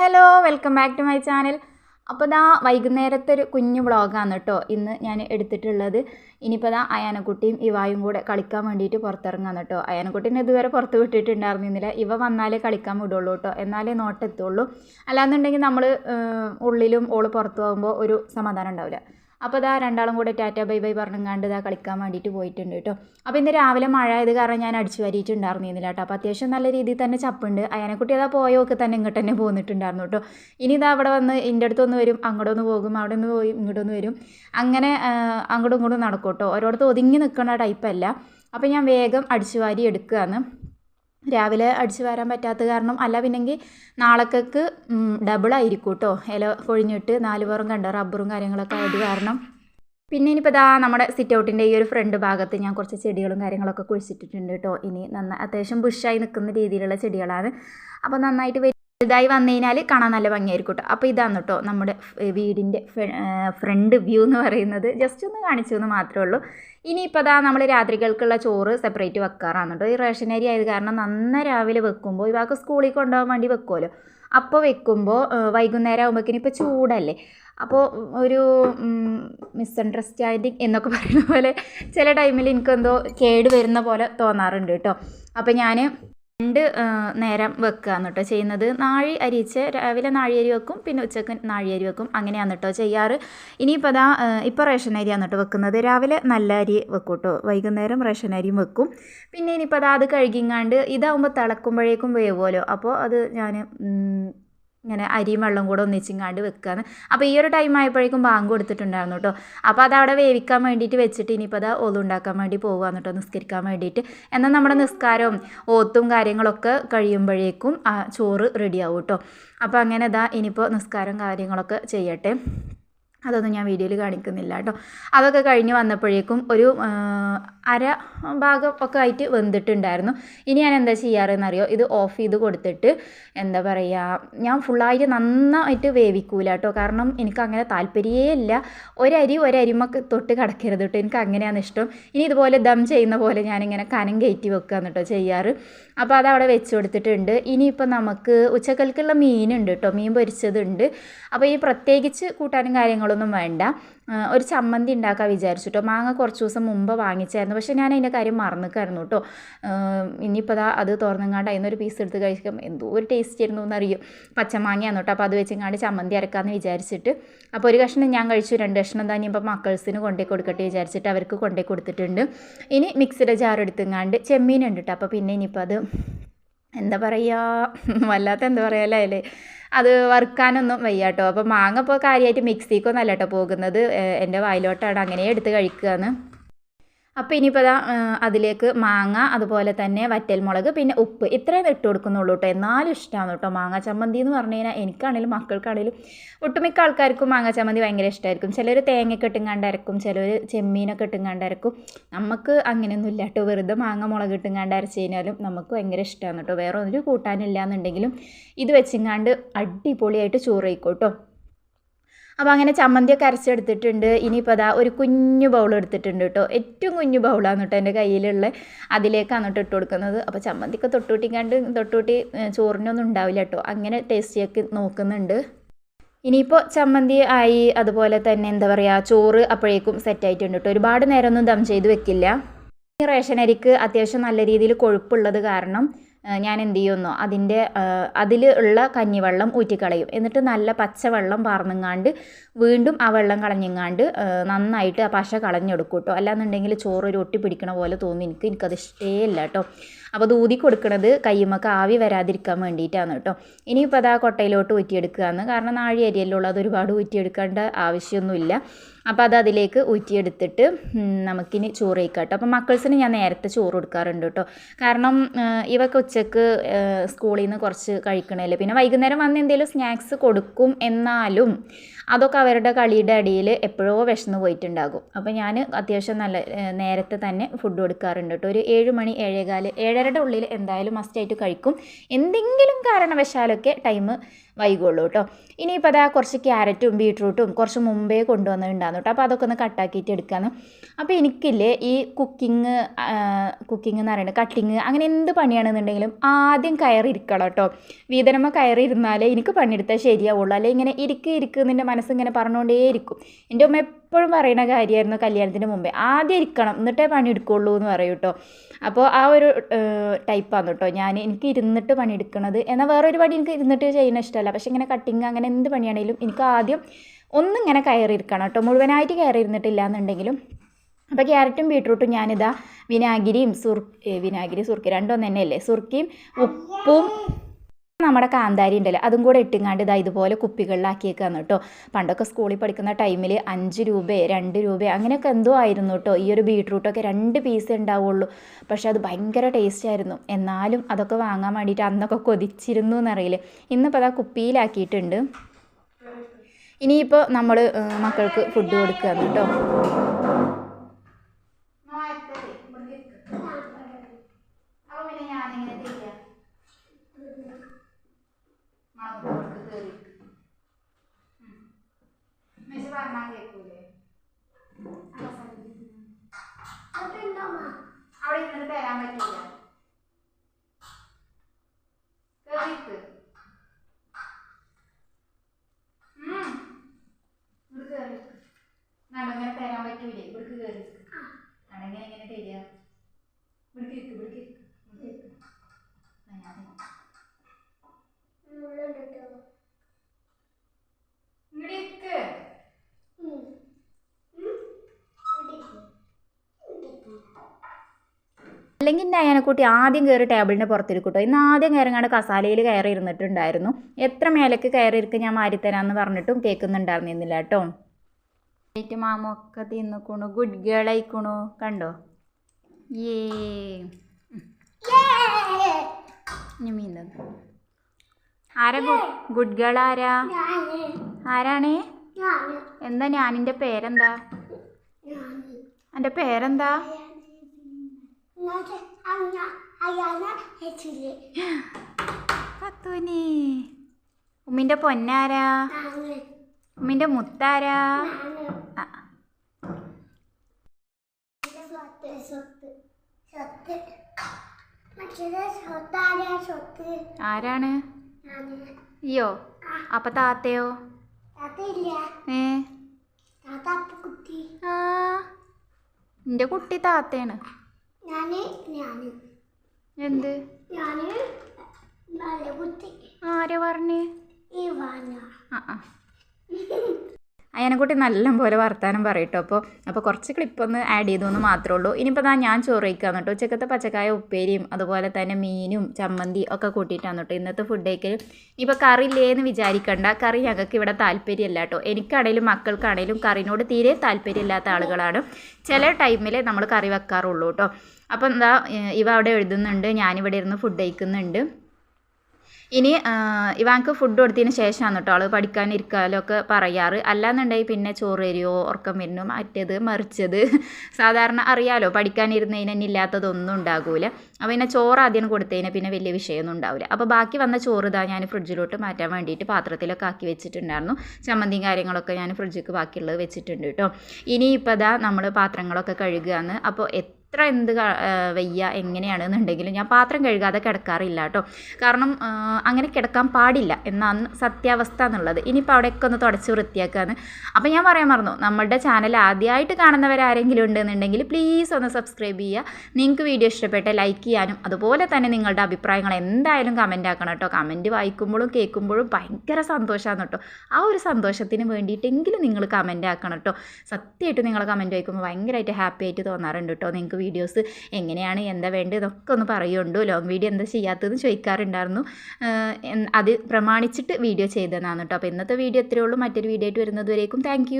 Hello welcome back to my channel. അപ്പോൾ ദാ വൈകുന്നേരത്തെ ഒരു കുഞ്ഞു വ്ളോഗാണ് കേട്ടോ ഇന്ന് ഞാൻ എടുത്തിട്ടുള്ളത്. ഇനിയിപ്പോൾ ദാ അയാനക്കുട്ടിയും ഇവായും കൂടെ കളിക്കാൻ വേണ്ടിയിട്ട് പുറത്തിറങ്ങാന്ന് കേട്ടോ. അയാനക്കുട്ടീനെ ഇതുവരെ പുറത്ത് വിട്ടിട്ടുണ്ടായിരുന്നില്ല. ഇവ വന്നാലേ കളിക്കാൻ വിടുള്ളൂ കേട്ടോ. എന്നാലേ നോട്ടെത്തുള്ളൂ. അല്ലാന്നുണ്ടെങ്കിൽ നമ്മൾ ഉള്ളിലും ഓൾ പുറത്തു പോകുമ്പോൾ ഒരു സമാധാനം ഉണ്ടാവില്ല. അപ്പോൾ ഇതാ രണ്ടാളും കൂടെ ടാറ്റ ബൈ ബൈ പറഞ്ഞങ്ങാണ്ട് ഇതാ കളിക്കാൻ വേണ്ടിയിട്ട് പോയിട്ടുണ്ട് കേട്ടോ. അപ്പോൾ ഇന്ന് രാവിലെ മഴ ആയത് കാരണം ഞാൻ അടിച്ചു വരിയിട്ടുണ്ടായിരുന്നില്ല കേട്ടോ. അപ്പോൾ അത്യാവശ്യം നല്ല രീതിയിൽ തന്നെ ചപ്പുണ്ട്. അയനെക്കുട്ടി അതാ പോയൊക്കെ തന്നെ ഇങ്ങോട്ട് തന്നെ പോന്നിട്ടുണ്ടായിരുന്നു കേട്ടോ. ഇനി ഇതാ അവിടെ വന്ന് എന്റെ അടുത്തൊന്ന് വരും അങ്ങോട്ടൊന്ന് പോകും അവിടെ നിന്ന് പോയി ഇങ്ങോട്ടൊന്ന് വരും. അങ്ങനെ അങ്ങോട്ടും ഇങ്ങോട്ടും നടക്കും കേട്ടോ. ഓരോടത്ത് ഒതുങ്ങി നിൽക്കുന്ന ടൈപ്പല്ല അപ്പോൾ ഞാൻ വേഗം അടിച്ചു വാരി എടുക്കുകയാണ്. രാവിലെ അടിച്ചു വരാൻ പറ്റാത്ത കാരണം അല്ല പിന്നെങ്കിൽ നാളേക്കൊക്കെ ഡബിളായിരിക്കും കേട്ടോ ഇല പൊഴിഞ്ഞിട്ട് നാല് പുറം കണ്ട റബ്ബറും കാര്യങ്ങളൊക്കെ ആയത് കാരണം. പിന്നെ ഇനിയിപ്പോൾ ഇതാ നമ്മുടെ സിറ്റ് ഔട്ടിന്റെ ഈ ഒരു ഫ്രണ്ട് ഭാഗത്ത് ഞാൻ കുറച്ച് ചെടികളും കാര്യങ്ങളൊക്കെ കുഴിച്ചിട്ടിട്ടുണ്ട് കേട്ടോ ഇനി നന്നായി അത്യാവശ്യം ബുഷായി നിൽക്കുന്ന രീതിയിലുള്ള ചെടികളാണ്. അപ്പോൾ നന്നായിട്ട് വലുതായി വന്നു കഴിഞ്ഞാൽ കാണാൻ നല്ല ഭംഗിയായിരിക്കും കേട്ടോ അപ്പോൾ ഇതാണ് കേട്ടോ നമ്മുടെ വീടിന്റെ ഫ്രണ്ട് വ്യൂ എന്ന് പറയുന്നത്. ജസ്റ്റ് ഒന്ന് കാണിച്ചു എന്ന് മാത്രമേ ഉള്ളൂ. ഇനിയിപ്പോൾ അതാ നമ്മൾ രാത്രികൾക്കുള്ള ചോറ് സെപ്പറേറ്റ് വെക്കാറാണ് കേട്ടോ ഈ റേഷൻ അരി ആയത് കാരണം നന്ന രാവിലെ വെക്കുമ്പോൾ ഇവാൾക്ക് സ്കൂളിൽ കൊണ്ടുപോകാൻ വേണ്ടി വെക്കുമല്ലോ അപ്പോൾ വെക്കുമ്പോൾ വൈകുന്നേരം ആകുമ്പോഴേക്കിനും ഇപ്പോൾ ചൂടല്ലേ. അപ്പോൾ ഒരു മിസ്അണ്ടർസ്റ്റാൻഡിങ് എന്നൊക്കെ പറയുന്ന പോലെ ചില ടൈമിൽ എനിക്കെന്തോ കേട് വരുന്ന പോലെ തോന്നാറുണ്ട് കേട്ടോ അപ്പോൾ ഞാൻ രണ്ട് നേരം വെക്കുകയാണ് കേട്ടോ ചെയ്യുന്നത്. നാഴി അരിച്ച് രാവിലെ നാഴി അരി വെക്കും പിന്നെ ഉച്ചയ്ക്ക് നാഴി അരി വെക്കും. അങ്ങനെയാണ് കേട്ടോ ചെയ്യാറ്. ഇനിയിപ്പോൾ അതാ ഇപ്പോൾ റേഷൻ അരിയാണ് കേട്ടോ വെക്കുന്നത്. രാവിലെ നല്ല അരി വെക്കും കേട്ടോ വൈകുന്നേരം റേഷൻ അരിയും വെക്കും. പിന്നെ ഇനിയിപ്പോൾ അതാ അത് കഴുകിങ്ങാണ്ട് ഇതാവുമ്പോൾ തിളക്കുമ്പോഴേക്കും വേവുമല്ലോ അപ്പോൾ അത് ഞാൻ ഇങ്ങനെ അരിയും വെള്ളം കൂടെ ഒന്നിച്ചിങ്ങാണ്ട് വെക്കുകയാണ് അപ്പോൾ ഈ ഒരു ടൈം ആയപ്പോഴേക്കും ബാങ്ക് കൊടുത്തിട്ടുണ്ടായിരുന്നു കേട്ടോ അപ്പോൾ അതവിടെ വേവിക്കാൻ വേണ്ടിയിട്ട് വെച്ചിട്ട് ഇനിയിപ്പോൾ അത് ഒതുണ്ടാക്കാൻ വേണ്ടി പോകുകയാണ് കേട്ടോ നിസ്കരിക്കാൻ വേണ്ടിയിട്ട്. എന്നാൽ നമ്മുടെ നിസ്കാരവും ഓത്തും കാര്യങ്ങളൊക്കെ കഴിയുമ്പോഴേക്കും ചോറ് റെഡിയാവും കേട്ടോ അപ്പോൾ അങ്ങനെ ഇതാ ഇനിയിപ്പോൾ നിസ്കാരം കാര്യങ്ങളൊക്കെ ചെയ്യട്ടെ. അതൊന്നും ഞാൻ വീഡിയോയിൽ കാണിക്കുന്നില്ല കേട്ടോ. അതൊക്കെ കഴിഞ്ഞ് വന്നപ്പോഴേക്കും ഒരു അര ഭാഗം ഒക്കെ ആയിട്ട് വെന്തിട്ടുണ്ടായിരുന്നു. ഇനി ഞാൻ എന്താ ചെയ്യാറെന്നറിയോ? ഇത് ഓഫ് ചെയ്ത് കൊടുത്തിട്ട് എന്താ പറയുക ഞാൻ ഫുള്ളായിട്ട് നന്നായിട്ട് വേവിക്കൂല കേട്ടോ. കാരണം എനിക്ക് അങ്ങനെ താല്പര്യേ ഇല്ല. ഒരരി ഒരരിമ തൊട്ട് കിടക്കരുത് കേട്ടോ. എനിക്ക് അങ്ങനെയാണ് ഇഷ്ടം. ഇനി ഇതുപോലെ ദം ചെയ്യുന്ന പോലെ ഞാനിങ്ങനെ കനം കയറ്റി വെക്കുകയാണ് കേട്ടോ ചെയ്യാറ്. അപ്പോൾ അത് അവിടെ വെച്ച് കൊടുത്തിട്ടുണ്ട്. ഇനിയിപ്പോൾ നമുക്ക് ഉച്ചക്കൽക്കുള്ള മീനുണ്ട് കേട്ടോ. മീൻ പൊരിച്ചതുണ്ട്. അപ്പോൾ ഈ പ്രത്യേകിച്ച് കൂട്ടാനും കാര്യങ്ങളൊന്നും വേണ്ട. ഒരു ചമ്മന്തി ഉണ്ടാക്കാൻ വിചാരിച്ചു കേട്ടോ മാങ്ങ കുറച്ച് ദിവസം മുമ്പ് വാങ്ങിച്ചായിരുന്നു. പക്ഷേ ഞാൻ അതിന്റെ കാര്യം മറന്നിക്കായിരുന്നു കേട്ടോ. ഇനിയിപ്പോൾ ദാ അത് തുറന്നങ്ങാണ്ട് അതിൽ നിന്നൊരു പീസ് എടുത്ത് കഴിക്കും. എന്തോ ഒരു ടേസ്റ്റ് ആയിരുന്നു എന്നറിയും? പച്ചമാങ്ങയാണ് കേട്ടോ. അപ്പോൾ അത് വെച്ചങ്ങാണ്ട് ചമ്മന്തി അരക്കാമെന്ന് വിചാരിച്ചിട്ട്. അപ്പോൾ ഒരു കഷ്ണം ഞാൻ കഴിച്ചു. രണ്ട് കഷ്ണം തന്നെ ഇപ്പോൾ മക്കൾസിന് കൊണ്ടേ കൊടുക്കട്ടെ വിചാരിച്ചിട്ട് അവർക്ക് കൊണ്ടേ കൊടുത്തിട്ടുണ്ട്. ഇനി മിക്സിയുടെ ജാർ എടുത്തുങ്ങാണ്ട് ചെമ്മീനുണ്ട് കേട്ടോ. അപ്പോൾ പിന്നെ ഇനിയിപ്പോൾ അത് എന്താ പറയുക വല്ലാത്ത എന്താ പറയുക അല്ലേ? അത് വറുക്കാനൊന്നും വയ്യ കേട്ടോ അപ്പോൾ മാങ്ങ ഇപ്പോൾ കാര്യമായിട്ട് മിക്സിക്കൊന്നും അല്ല കേട്ടോ പോകുന്നത് എന്റെ വായിലോട്ടാണ്. അങ്ങനെ എടുത്ത് കഴിക്കുകയാണ് അപ്പോൾ ഇനിയിപ്പോൾ അതാ അതിലേക്ക് മാങ്ങ അതുപോലെ തന്നെ വറ്റൽമുളക് പിന്നെ ഉപ്പ് ഇത്രയും ഇട്ട് കൊടുക്കുന്നുള്ളൂ കേട്ടോ എന്നാലും ഇഷ്ടമാണ് കേട്ടോ മാങ്ങ ചമ്മന്തി എന്ന് പറഞ്ഞു കഴിഞ്ഞാൽ എനിക്കാണെങ്കിലും മക്കൾക്കാണെങ്കിലും ഒട്ടുമിക്ക ആൾക്കാർക്കും മാങ്ങ ചമ്മന്തി ഭയങ്കര ഇഷ്ടമായിരിക്കും ചിലർ തേങ്ങയൊക്കെ ഇട്ടുങ്ങാണ്ട് അരക്കും ചിലർ ചെമ്മീനൊക്കെ ഇട്ടും അരക്കും. നമുക്ക് അങ്ങനെയൊന്നും ഇല്ല കേട്ടോ വെറുതെ മാങ്ങ മുളക് ഇട്ടുങ്ങാണ്ട് അരച്ച് കഴിഞ്ഞാലും നമുക്ക് ഭയങ്കര ഇഷ്ടമാണ് കേട്ടോ വേറെ ഒന്നും കൂട്ടാനില്ല എന്നുണ്ടെങ്കിലും ഇത് വെച്ചിങ്ങാണ്ട് അടിപൊളിയായിട്ട് ചോറ് കഴിക്കും കേട്ടോ അപ്പോൾ അങ്ങനെ ചമ്മന്തിയൊക്കെ അരച്ചെടുത്തിട്ടുണ്ട്. ഇനിയിപ്പോൾ അതാ ഒരു കുഞ്ഞു ബൗൾ എടുത്തിട്ടുണ്ട് കേട്ടോ ഏറ്റവും കുഞ്ഞു ബൗളാണ് കേട്ടോ എന്റെ കയ്യിലുള്ള അതിലേക്കാണ് കേട്ടോ ഇട്ട് കൊടുക്കുന്നത്. അപ്പോൾ ചമ്മന്തിക്ക് തൊട്ടുകൂട്ടി ഏഹ്, ചോറിനൊന്നും ഉണ്ടാവില്ല കേട്ടോ അങ്ങനെ ടേസ്റ്റിയൊക്കെ നോക്കുന്നുണ്ട്. ഇനിയിപ്പോൾ ചമ്മന്തി ആയി. അതുപോലെ തന്നെ എന്താ പറയുക ചോറ് അപ്പോഴേക്കും സെറ്റ് ആയിട്ടുണ്ട് കേട്ടോ ഒരുപാട് നേരമൊന്നും ദം ചെയ്ത് വെക്കില്ല. ഈ റേഷൻ അരിക്ക് അത്യാവശ്യം നല്ല രീതിയിൽ കൊഴുപ്പുള്ളത് കാരണം ഞാൻ എന്ത് ചെയ്യുന്നു? അതിന്റെ അതിൽ ഉള്ള കഞ്ഞിവെള്ളം ഊറ്റിക്കളയും. എന്നിട്ട് നല്ല പച്ചവെള്ളം പാർന്നുങ്ങാണ്ട് വീണ്ടും ആ വെള്ളം കളഞ്ഞിങ്ങാണ്ട് നന്നായിട്ട് ആ പശ കളഞ്ഞെടുക്കും കേട്ടോ അല്ലാന്നുണ്ടെങ്കിൽ ചോറ് ഒരു ഒട്ടി പിടിക്കണ പോലെ തോന്നി. എനിക്ക് എനിക്കത് ഇഷ്ടേ കേട്ടോ. അപ്പോൾ അത് ഊതി കൊടുക്കണത് കയ്യുമൊക്കെ ആവി വരാതിരിക്കാൻ വേണ്ടിയിട്ടാണ് കേട്ടോ. ഇനിയിപ്പോൾ അത് ആ കൊട്ടയിലോട്ട് ഊറ്റിയെടുക്കുകയാണ് കാരണം നാഴി അരിയല്ലോ ഉള്ളത് ഒരുപാട് ഊറ്റിയെടുക്കേണ്ട ആവശ്യമൊന്നുമില്ല. അപ്പോൾ അത് അതിലേക്ക് ഊറ്റിയെടുത്തിട്ട് നമുക്കിനി ചോറ് കഴിക്കാം കേട്ടോ അപ്പോൾ മക്കൾസിന് ഞാൻ നേരത്തെ ചോറ് കൊടുക്കാറുണ്ട് കേട്ടോ. കാരണം ഇവക്ക് ഉച്ചയ്ക്ക് സ്കൂളിൽ നിന്ന് കുറച്ച് കഴിക്കണമല്ലേ പിന്നെ വൈകുന്നേരം വന്ന് എന്തെങ്കിലും സ്നാക്സ് കൊടുക്കും എന്നാലും അതൊക്കെ അവരുടെ കളിയുടെ അടിയിൽ എപ്പോഴോ വിശന്ന് പോയിട്ടുണ്ടാകും. അപ്പോൾ ഞാൻ അത്യാവശ്യം നല്ല നേരത്തെ തന്നെ ഫുഡ് കൊടുക്കാറുണ്ട് കേട്ടോ. ഒരു ഏഴ് മണി ഏഴേകാൽ ഏഴരയുടെ ഉള്ളിൽ എന്തായാലും മസ്റ്റായിട്ട് കഴിക്കും. എന്തെങ്കിലും കാരണവശാലൊക്കെ ടൈം വൈകുള്ളൂ കേട്ടോ. ഇനിയിപ്പോൾ അതാ കുറച്ച് ക്യാരറ്റും ബീട്രൂട്ടും കുറച്ച് മുമ്പേ കൊണ്ടുവന്നിട്ടുണ്ടായിരുന്നു കേട്ടോ. അപ്പോൾ അതൊക്കെ ഒന്ന് കട്ടാക്കിയിട്ട് എടുക്കാമെന്ന് അപ്പോൾ എനിക്കില്ലേ ഈ കുക്കിംഗ് കുക്കിംഗ് എന്ന് പറയുന്നത് കട്ടിങ് അങ്ങനെ എന്ത് പണിയാണെന്നുണ്ടെങ്കിലും ആദ്യം കയറിയിരിക്കണം കേട്ടോ. വീതനമ്മ കയറിയിരുന്നാലേ എനിക്ക് പണിയെടുത്താൽ ശരിയാവുള്ളൂ. അല്ലെങ്കിൽ ഇങ്ങനെ ഇരിക്കുക ഇരിക്കുന്നതിന്റെ മനസ്സിങ്ങനെ പറഞ്ഞുകൊണ്ടേയിരിക്കും എന്റെ ഉമ്മ എപ്പോഴും പറയുന്ന കാര്യമായിരുന്നു കല്യാണത്തിന് മുമ്പേ. ആദ്യം ഇരിക്കണം എന്നിട്ടേ പണിയെടുക്കുള്ളൂ എന്ന് പറയും കേട്ടോ. അപ്പോൾ ആ ഒരു ടൈപ്പാണ് കേട്ടോ. ഞാൻ എനിക്ക് ഇരുന്നിട്ട് പണിയെടുക്കണത്. എന്നാൽ വേറൊരു പണി എനിക്ക് ഇരുന്നിട്ട് ചെയ്യുന്ന ഇഷ്ടമല്ല. പക്ഷേ ഇങ്ങനെ കട്ടിങ് അങ്ങനെ എന്ത് പണിയാണെങ്കിലും എനിക്ക് ആദ്യം ഒന്നിങ്ങനെ കയറിയിരിക്കണം കേട്ടോ. മുഴുവനായിട്ട് കയറിയിരുന്നിട്ടില്ല എന്നുണ്ടെങ്കിലും. അപ്പോൾ ക്യാരറ്റും ബീട്രൂട്ടും ഞാനിതാ വിനാഗിരിയും സുർ വിനാഗിരി സുർക്കി രണ്ടും തന്നെയല്ലേ സുർക്കിയും ഉപ്പും നമ്മുടെ കാന്താരി ഉണ്ടല്ലോ അതും കൂടെ ഇട്ടുങ്ങാണ്ട് ഇതാ ഇതുപോലെ കുപ്പികളിലാക്കിയേക്കാന്ന് കേട്ടോ. പണ്ടൊക്കെ സ്കൂളിൽ പഠിക്കുന്ന ടൈമിൽ അഞ്ച് രൂപയോ രണ്ട് രൂപയോ അങ്ങനെയൊക്കെ എന്തോ ആയിരുന്നു കേട്ടോ. ഈ ഒരു ബീട്രൂട്ടൊക്കെ രണ്ട് പീസ് ഉണ്ടാവുള്ളൂ. പക്ഷേ അത് ഭയങ്കര ടേസ്റ്റ് ആയിരുന്നു. എന്നാലും അതൊക്കെ വാങ്ങാൻ വേണ്ടിയിട്ട് അന്നൊക്കെ കൊതിച്ചിരുന്നു എന്നറിയില്ല. ഇന്നിപ്പോൾ അതാ കുപ്പിയിലാക്കിയിട്ടുണ്ട് ഇനിയിപ്പോൾ നമ്മൾ മക്കൾക്ക് ഫുഡ് കൊടുക്കുകയാണ് കേട്ടോ. അവിടെ ഇരുന്നിട്ട് തരാൻ പറ്റില്ല കേറിക്ക് ഉം. ഇവിടേക്ക് കേറി. നടങ്ങനെ തരാൻ പറ്റൂലേ ഇവിടേക്ക് കയറി നടങ്ങനെ എങ്ങനെ തരിക ഇവിടേക്ക് ഇരിക്ക് ഇവിടേക്ക് ഇരിക്ക് ഇവിടേക്ക് ഇരിക്ക്. ആ, ഞാൻ തരാം. ഇങ്ങട് ഇരിക്ക്. അല്ലെങ്കിൽ നയനക്കുട്ടി ആദ്യം കയറി ടേബിളിന്റെ പുറത്തിരിക്കട്ടോ. ഇന്ന് ആദ്യം കയറിങ്ങാണ്ട് കസാലയിൽ കയറി ഇരുന്നിട്ടുണ്ടായിരുന്നു. എത്ര മേലക്ക് കയറി ഇരിക്കും ഞാൻ മാറിത്തരാമെന്ന് പറഞ്ഞിട്ടും കേൾക്കുന്നുണ്ടായിരുന്നില്ല കേട്ടോ. ഏറ്റ് മാമൊക്കെ തിന്നിക്കണു ഗുഡ് ഗേൾ ആയിക്കണു. കണ്ടോ? ഏ ആരാ ഗുഡ് ഗുഡ് ഗേൾ ആരാ? ആരാണ്? എന്താ ഞാനിന്റെ പേരെന്താ? എന്റെ പേരെന്താ? കത്തൂനി. ഉമ്മിന്റെ പൊന്നാരാ? ഉമ്മിന്റെ മുത്താരാ? ആരാണ്? അയ്യോ അപ്പൊ താത്തയോ? ഏ? ആ. എന്റെ കുട്ടി താത്തയാണ്. ഞാൻ ഞാൻ. എന്ത്? ഞാൻ നല്ല ആരാ പറഞ്ഞേ? ഈ വാന ആ ആ. അയനക്കുട്ടി നല്ല പോലെ വർത്താനം പറയട്ടോ. അപ്പോൾ അപ്പോൾ കുറച്ച് ക്ലിപ്പ് ഒന്ന് ആഡ് ചെയ്തു എന്ന് മാത്രമേ ഉള്ളൂ. ഇനിയിപ്പോൾ ദാ ഞാൻ ചോറ് കഴിക്കാന്ന് കേട്ടോ. ഉച്ചക്കത്തെ പച്ചക്കായ ഉപ്പേരിയും അതുപോലെ തന്നെ മീനും ചമ്മന്തി ഒക്കെ കൂട്ടിയിട്ടാണ് കേട്ടോ. ഇന്നത്തെ ഫുഡ് കഴിക്കൽ കറി ഇല്ലേന്ന് വിചാരിക്കണ്ട. കറി ഞങ്ങൾക്ക് ഇവിടെ താല്പര്യമല്ല കേട്ടോ. എനിക്കാണേലും മക്കൾക്കാണേലും കറിനോട് തീരെ താല്പര്യമില്ലാത്ത ആളുകളാണ്. ചില ടൈമിൽ നമ്മൾ കറി വെക്കാറുള്ളൂ കേട്ടോ. അപ്പോൾ എന്താ ഇവ അവിടെ എഴുതുന്നുണ്ട്. ഞാനിവിടെ ഇരുന്ന് ഫുഡ് കഴിക്കുന്നുണ്ട്. ഇനി ഇവാൾക്ക് ഫുഡ് കൊടുത്തതിന് ശേഷമാണ് കേട്ടോ ആൾ പഠിക്കാനിരിക്കാലോ ഒക്കെ പറയാറ്. അല്ലാന്നുണ്ടെങ്കിൽ പിന്നെ ചോറ് തരുമോ? ഉറക്കം വരുന്നു. മറ്റേത് മറിച്ചത്. സാധാരണ അറിയാലോ പഠിക്കാനിരുന്നതിന് തന്നെ ഇല്ലാത്തതൊന്നും ഉണ്ടാകൂല. അപ്പോൾ പിന്നെ ചോറ് ആദ്യം കൊടുത്തതിന് പിന്നെ വലിയ വിഷയമൊന്നും ഉണ്ടാവില്ല. അപ്പോൾ ബാക്കി വന്ന ചോറ് ഇതാ ഞാൻ ഫ്രിഡ്ജിലോട്ട് മാറ്റാൻ വേണ്ടിയിട്ട് പാത്രത്തിലൊക്കെ ആക്കി വെച്ചിട്ടുണ്ടായിരുന്നു. ചമ്മന്തിയും കാര്യങ്ങളൊക്കെ ഞാൻ ഫ്രിഡ്ജിക്ക് ബാക്കിയുള്ളത് വെച്ചിട്ടുണ്ട് കേട്ടോ. ഇനി ഇപ്പോൾ ഇതാ നമ്മൾ പാത്രങ്ങളൊക്കെ കഴുകുകയാണ് അപ്പോൾ എത്ര എന്ത് വയ്യ എങ്ങനെയാണെന്നുണ്ടെങ്കിലും ഞാൻ പാത്രം കഴുകാതെ കിടക്കാറില്ല കേട്ടോ കാരണം അങ്ങനെ കിടക്കാൻ പാടില്ല എന്നാണ് സത്യാവസ്ഥ എന്നുള്ളത്. ഇനിയിപ്പോൾ അവിടെയൊക്കെ ഒന്ന് തുടച്ച് വൃത്തിയാക്കാന്ന്. അപ്പോൾ ഞാൻ പറയാൻ മറന്നു. നമ്മുടെ ചാനൽ ആദ്യമായിട്ട് കാണുന്നവരാരെങ്കിലും ഉണ്ടെന്നുണ്ടെങ്കിൽ പ്ലീസ് ഒന്ന് സബ്സ്ക്രൈബ് ചെയ്യുക നിങ്ങൾക്ക് വീഡിയോ ഇഷ്ടപ്പെട്ട ലൈക്ക് ചെയ്യാനും അതുപോലെ തന്നെ നിങ്ങളുടെ അഭിപ്രായങ്ങൾ എന്തായാലും കമന്റ് ആക്കണം കേട്ടോ കമന്റ് വായിക്കുമ്പോഴും കേൾക്കുമ്പോഴും ഭയങ്കര സന്തോഷമാണ് കേട്ടോ ആ ഒരു സന്തോഷത്തിന് വേണ്ടിയിട്ടെങ്കിലും നിങ്ങൾ കമന്റ് ആക്കണം കേട്ടോ സത്യമായിട്ട് നിങ്ങൾ കമന്റ് വായിക്കുമ്പോൾ ഭയങ്കരമായിട്ട് ഹാപ്പി ആയിട്ട് തോന്നാറുണ്ട് കേട്ടോ നിങ്ങൾക്ക് വീഡിയോസ് എങ്ങനെയാണ് എന്താ വേണ്ടത് ഇതൊക്കെ ഒന്ന് പറയുണ്ടോ ലോങ് വീഡിയോ എന്താ ചെയ്യാത്തതെന്ന് ചോദിക്കാറുണ്ടായിരുന്നു. അത് പ്രമാണിച്ചിട്ട് വീഡിയോ ചെയ്തതാണ് കേട്ടോ. അപ്പോൾ ഇന്നത്തെ വീഡിയോ ഇത്രയേ ഉള്ളൂ. മറ്റൊരു വീഡിയോ ആയിട്ട് വരുന്നതുവരേക്കും താങ്ക്